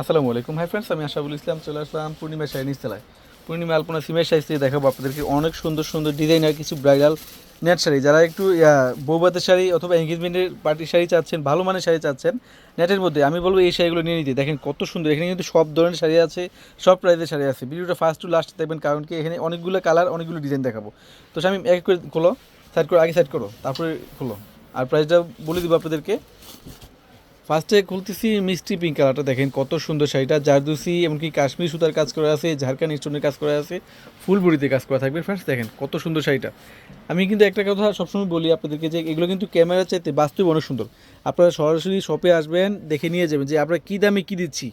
আসসালামু আলাইকুম। Hi friends আমি আশাবুল ইসলাম, চলে আসলাম পূর্ণিমা শাড়ি নিচতলায়। পূর্ণিমা আলপনা সিমের সাইজ থেকে দেখাবো আপনাদেরকে। অনেক সুন্দর সুন্দর ডিজাইনার কিছু ব্রাইডাল নেট শাড়ি। যারা একটু বৌভাতের শাড়ি অথবা এঙ্গেজমেন্টের পার্টি শাড়ি চাচ্ছেন, ভালো মানের শাড়ি চাচ্ছেন নেটের মধ্যে আমি বলব এই শাড়িগুলো নিয়ে নিতে। দেখেন কত সুন্দর, এখানে কিন্তু সব ধরনের শাড়ি আছে, সব প্রাইজের শাড়ি আছে। ভিডিওটা ফার্স্ট টু লাস্ট দেখবেন, কারণ কি এখানে অনেকগুলো কালার অনেকগুলো ডিজাইন দেখাবো। তো আমি এক করে খোলো সাইড করো, আগে সাইড করো, তারপরে খোলো। আর প্রাইসটা বলে দিব আপনাদেরকে। ফার্স্টে খুলতেছি মিষ্টি পিঙ্ক কালারটা দেখেন কত সুন্দর শাড়িটা, জারদুসি এমনকি কাশ্মীর সুতার কাজ করা আছে ঝাড়খান্ড স্টোনের কাজ করা আছে, ফুল বড়িতে কাজ করা থাকবে। ফ্রেন্ডস দেখেন কত সুন্দর শাড়িটা। আমি কিন্তু একটা কথা সবসময় বলি আপনাদেরকে যে এগুলো কিন্তু ক্যামেরা চাইতে বাস্তবে অনেক সুন্দর। আপনারা সরাসরি শপে আসবেন, দেখে নিয়ে যাবেন যে আমরা কী দামে কী দিচ্ছি।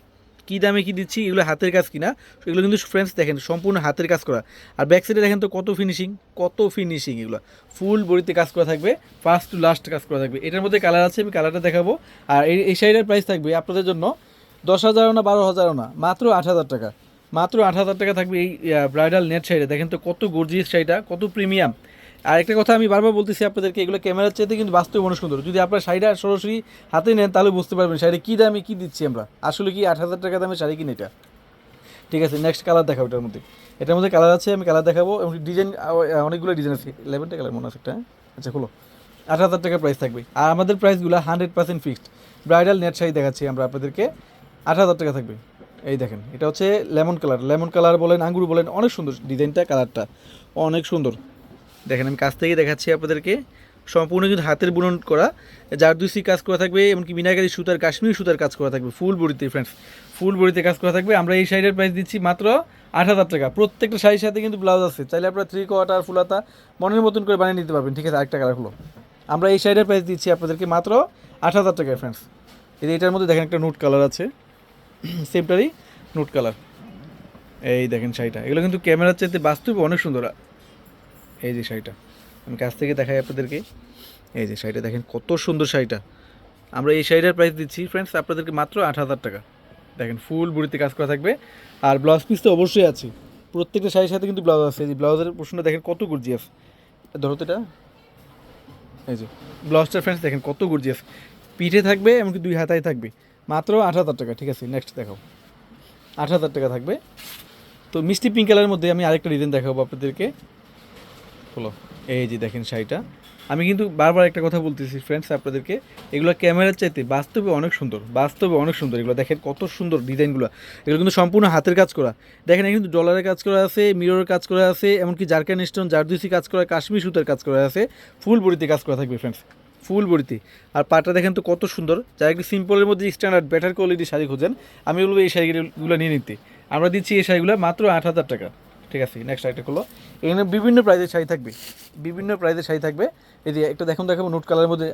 কী দামে কী দিচ্ছি, এগুলো হাতের কাজ কিনা, এগুলো কিন্তু ফ্রেন্ডস দেখেন, সম্পূর্ণ হাতের কাজ করা। আর ব্যাক সাইডে দেখেন তো কত ফিনিশিং কত ফিনিশিং এগুলো। ফুল বড়িতে কাজ করা থাকবে ফার্স্ট টু লাস্ট কাজ করা থাকবে। এটার মধ্যে কালার আছে, আমি কালারটা দেখাবো। আর এই এই শাড়িটার প্রাইস থাকবে আপনাদের জন্য দশ হাজারও না, বারো হাজারও না, মাত্র আট হাজার টাকা। মাত্র আট হাজার টাকা থাকবে এই ব্রাইডাল নেট শাড়িটা। দেখেন তো কত গর্জিয়াস শাড়িটা, কত প্রিমিয়াম আর একটা কথা আমি বারবার বলতেছি আপনাদেরকে, এগুলো ক্যামেরার চাইতে কিন্তু বাস্তবে অনেক সুন্দর। যদি আপনার শাড়িটা সরাসরি হাতে নেন, তাহলে বুঝতে পারবেন শাড়িটা কী দামে কী দিচ্ছি আমরা। আসলে কি আট হাজার টাকা দামে শাড়ি কিনে এটা? ঠিক আছে নেক্সট কালার দেখাবো এটার মধ্যে। এটার মধ্যে কালার আছে, আমি কালার দেখাবো, এবং ডিজাইন অনেকগুলো ডিজাইন আছে। ইলেভেনটা কালার মনে আছে একটা হ্যাঁ? আচ্ছা হলো আট হাজার টাকা প্রাইস থাকবে। আর আমাদের প্রাইসগুলো hundred percent fixed bridal net sari দেখাচ্ছি আমরা আপনাদেরকে। আট হাজার টাকা থাকবে। এই দেখেন, এটা হচ্ছে লেমন কালার লেমন কালার বলেন, আঙ্গুর বলেন, অনেক সুন্দর ডিজাইনটা কালারটা অনেক সুন্দর। দেখেন, আমি কাছ থেকে দেখাচ্ছি আপনাদেরকে। সম্পূর্ণ কিন্তু হাতের বুনন করা। যার জারদুসি কাজ করা থাকবে, এমনকি মিনাগারি সুতার, কাশ্মীর সুতার কাজ করা থাকবে, ফুল বড়িতে ফ্রেন্ডস ফুল বড়িতে কাজ করা থাকবে। আমরা এই শাড়ির প্রাইস দিচ্ছি মাত্র আট হাজার টাকা। প্রত্যেকটা শাড়ির সাথে কিন্তু ব্লাউজ আছে। চাইলে আপনারা থ্রি কোয়ার্টার ফুলাতা মনের মতন করে বানিয়ে নিতে পারবেন। ঠিক আছে, আরেকটা কালার হলো। আমরা এই শাড়ির প্রাইস দিচ্ছি আপনাদেরকে মাত্র আট হাজার টাকায় ফ্রেন্ডস এই এটার মধ্যে দেখেন একটা নোট কালার আছে। সেমটারই নোট কালার এই দেখেন শাড়িটা। এগুলো কিন্তু ক্যামেরার চাইতে বাস্তবে অনেক সুন্দর। এই যে শাড়িটা। আমি কাছ থেকে দেখাই আপনাদেরকে। এই যে শাড়িটা দেখেন, কত সুন্দর শাড়িটা। আমরা এই শাড়িটার প্রাইস দিচ্ছি ফ্রেন্ডস আপনাদেরকে মাত্র আট হাজার টাকা। দেখেন ফুল বুড়িতে কাজ করা থাকবে। আর ব্লাউজ পিস তো অবশ্যই আছে। প্রত্যেকটা শাড়ির সাথে কিন্তু ব্লাউজ আছে। এই যে ব্লাউজের প্রশ্নটা দেখেন, কত গর্জিয়াস ধরো তো এটা। এই যে ব্লাউজটা ফ্রেন্ডস দেখেন, কত গর্জিয়াস পিঠে থাকবে, এমনকি দুই হাতায় থাকবে। মাত্র আট হাজার টাকা, ঠিক আছে? নেক্সট দেখাও। আট হাজার টাকা থাকবে। তো মিষ্টি পিঙ্ক কালারের মধ্যে আমি আরেকটা ডিজাইন দেখাবো আপনাদেরকে। হলো এই যে দেখেন শাড়িটা। আমি কিন্তু বারবার একটা কথা বলতেছি ফ্রেন্ডস আপনাদেরকে। এগুলো ক্যামেরার চাইতে বাস্তবে অনেক সুন্দর, বাস্তবে অনেক সুন্দর। এগুলো দেখেন কত সুন্দর ডিজাইনগুলো। এগুলো কিন্তু সম্পূর্ণ হাতের কাজ করা। দেখেন কিন্তু ডলারের কাজ করা আছে মিররের কাজ করা আছে, এমনকি জারকান স্টোন জারদুসি কাজ করা, কাশ্মীর সুতার কাজ করা আছে। ফুল বড়িতে কাজ করা থাকবে ফ্রেন্ডস ফুল বড়িতে। আর পাটা দেখেন তো কত সুন্দর। যারা একটু সিম্পলের মধ্যে স্ট্যান্ডার্ড বেটার কোয়ালিটি শাড়ি খোঁজেন, আমি বলব এই শাড়িগুলো নিয়ে নিতে। আমরা দিচ্ছি এই শাড়িগুলো মাত্র আট হাজার টাকা। ঠিক আছে নেক্সট একটা হলো এখানে বিভিন্ন প্রাইজের শাড়ি থাকবে। বিভিন্ন প্রাইজের শাড়ি থাকবে। এই যে একটা দেখুন দেখাবো নোট কালারের মধ্যে।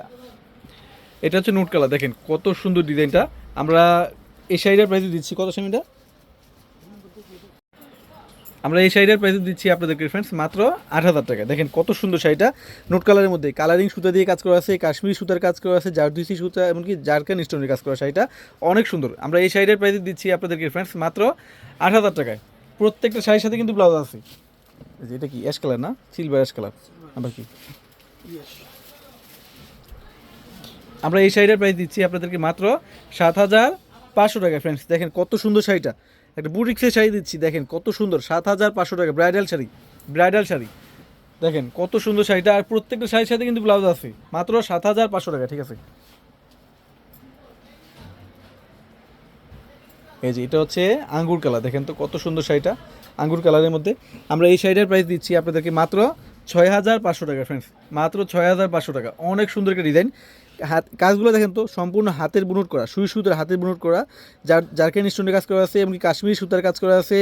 এটা হচ্ছে নোট কালার দেখেন কত সুন্দর ডিজাইনটা। আমরা এই শাড়িটার প্রাইজে দিচ্ছি, কত শাড়িটা? আমরা এই শাড়িটার প্রাইস দিচ্ছি আপনাদেরকে ফ্রেন্ডস মাত্র আট হাজার টাকা। দেখেন কত সুন্দর শাড়িটা। নোট কালারের মধ্যে কালারিং সুতা দিয়ে কাজ করা আছে, কাশ্মীরি সুতার কাজ করা আছে জারদুসি সুতা, এমনকি জারকান স্টোনের কাজ করা শাড়িটা। অনেক সুন্দর। আমরা এই শাড়িটার প্রাইস দিচ্ছি আপনাদেরকে ফ্রেন্ডস মাত্র আট হাজার টাকায়। প্রত্যেকটা শাড়ির সাথে কিন্তু ব্লাউজ আছে। এটা কি? অ্যাশ কালার না? সিলভার অ্যাশ কালার আবার কি? আমরা এই শাড়িটার প্রাইস দিচ্ছি আপনাদেরকে মাত্র সাত হাজার পাঁচশো টাকা ফ্রেন্ডস দেখেন কত সুন্দর শাড়িটা। একটা বুটিক্সের শাড়ি দিচ্ছি দেখেন কত সুন্দর। সাত হাজার পাঁচশো টাকা ব্রাইডাল শাড়ি। ব্রাইডাল শাড়ি। দেখেন কত সুন্দর শাড়িটা। আর প্রত্যেকটা শাড়ির সাথে কিন্তু ব্লাউজ আছে। মাত্র সাত হাজার পাঁচশো টাকা ঠিক আছে? এই যে, এটা হচ্ছে আঙ্গুর কালার। দেখেন তো কত সুন্দর শাড়িটা, আঙ্গুর কালারের মধ্যে। আমরা এই শাড়িটার প্রাইস দিচ্ছি আপনাদেরকে মাত্র ছয় হাজার পাঁচশো টাকা ফ্রেন্ডস মাত্র ছয় হাজার পাঁচশো টাকা। অনেক সুন্দর একটা ডিজাইন হাত, কাজগুলো দেখেন তো, সম্পূর্ণ হাতের বুনট করা, সুই সুতার হাতের বুনট করা। যার জারকেন স্টোনের কাজ করা আছে, এমনকি কাশ্মীরি সুতার কাজ করা আছে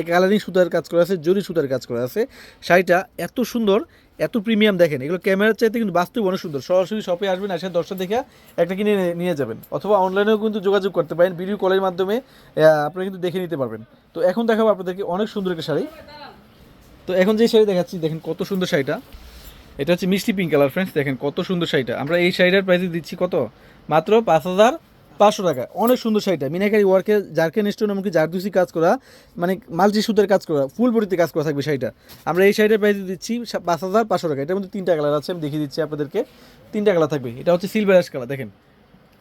কালারিং সুতার কাজ করা আছে, জরি সুতার কাজ করা আছে। শাড়িটা এত সুন্দর, এত প্রিমিয়াম দেখেন। এগুলো ক্যামেরার চাইতে কিন্তু বাস্তবে অনেক সুন্দর। সরাসরি শপে আসবেন এসে দশটা দেখে একটা কিনে নিয়ে- যাবেন। অথবা অনলাইনেও কিন্তু যোগাযোগ করতে পারেন ভিডিও কলের মাধ্যমে আপনারা কিন্তু দেখে নিতে পারবেন। তো এখন দেখাবো আপনাদেরকে অনেক সুন্দর একটা শাড়ি। তো এখন যে শাড়ি দেখাচ্ছি, দেখেন কত সুন্দর শাড়িটা। এটা হচ্ছে মিষ্টি পিঙ্ক কালার ফ্রেন্ডস দেখেন কত সুন্দর শাড়িটা। আমরা এই শাড়িটার প্রাইসে দিচ্ছি কত? মাত্র পাঁচ হাজার পাঁচশো টাকা। অনেক সুন্দর শাড়িটা। মিনাকারি ওয়ার্কে জারকেন স্টোন এমনকি জারদুসি কাজ করা মানে মাল্টি সুতের কাজ করা ফুল বডিতে কাজ করা থাকবে শাড়িটা। আমরা এই শাড়িটার প্রাইস দিচ্ছি পাঁচ হাজার পাঁচশো টাকা। এটার মধ্যে তিনটা কালার আছে, আমি দেখিয়ে দিচ্ছি আপনাদেরকে। তিনটা কালার থাকবে। এটা হচ্ছে সিলভার অ্যাশ কালার দেখেন।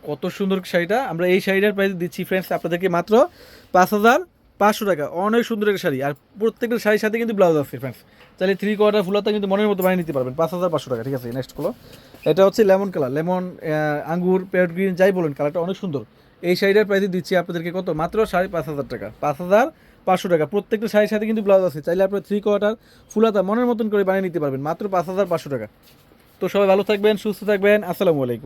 কত সুন্দর শাড়িটা। আমরা এই শাড়িটার প্রাইস দিচ্ছি ফ্রেন্ডস আপনাদেরকে মাত্র পাঁচ হাজার পাঁচশো টাকা। অনেক সুন্দর একটা শাড়ি। আর প্রত্যেকটা শাড়ির সাথে কিন্তু ব্লাউজ আছে ফ্রেন্ডস তাহলে থ্রি কোয়ার্টার ফুলাতা কিন্তু মনের মতো বানিয়ে নিতে পারবেন, পাঁচ হাজার পাঁচশো টাকা, ঠিক আছে নেক্সট হলো এটা হচ্ছে লেমন কালার লেমন আঙ্গুর প্যারট গ্রিন যাই বলেন কালারটা অনেক সুন্দর। এই শাড়িটার প্রাইস দিচ্ছি আপনাদেরকে কত? মাত্র সাড়ে পাঁচ হাজার টাকা, পাঁচ হাজার পাঁচশো টাকা। প্রত্যেকটা শাড়ির সাথে কিন্তু ব্লাউজ আছে, চাইলে আপনার থ্রি কোয়ার্টার ফুলাতা মনের মতন করে বানিয়ে নিতে পারবেন, মাত্র পাঁচ হাজার পাঁচশো টাকা। তো সবাই ভালো থাকবেন, সুস্থ থাকবেন, আসসালামু আলাইকুম।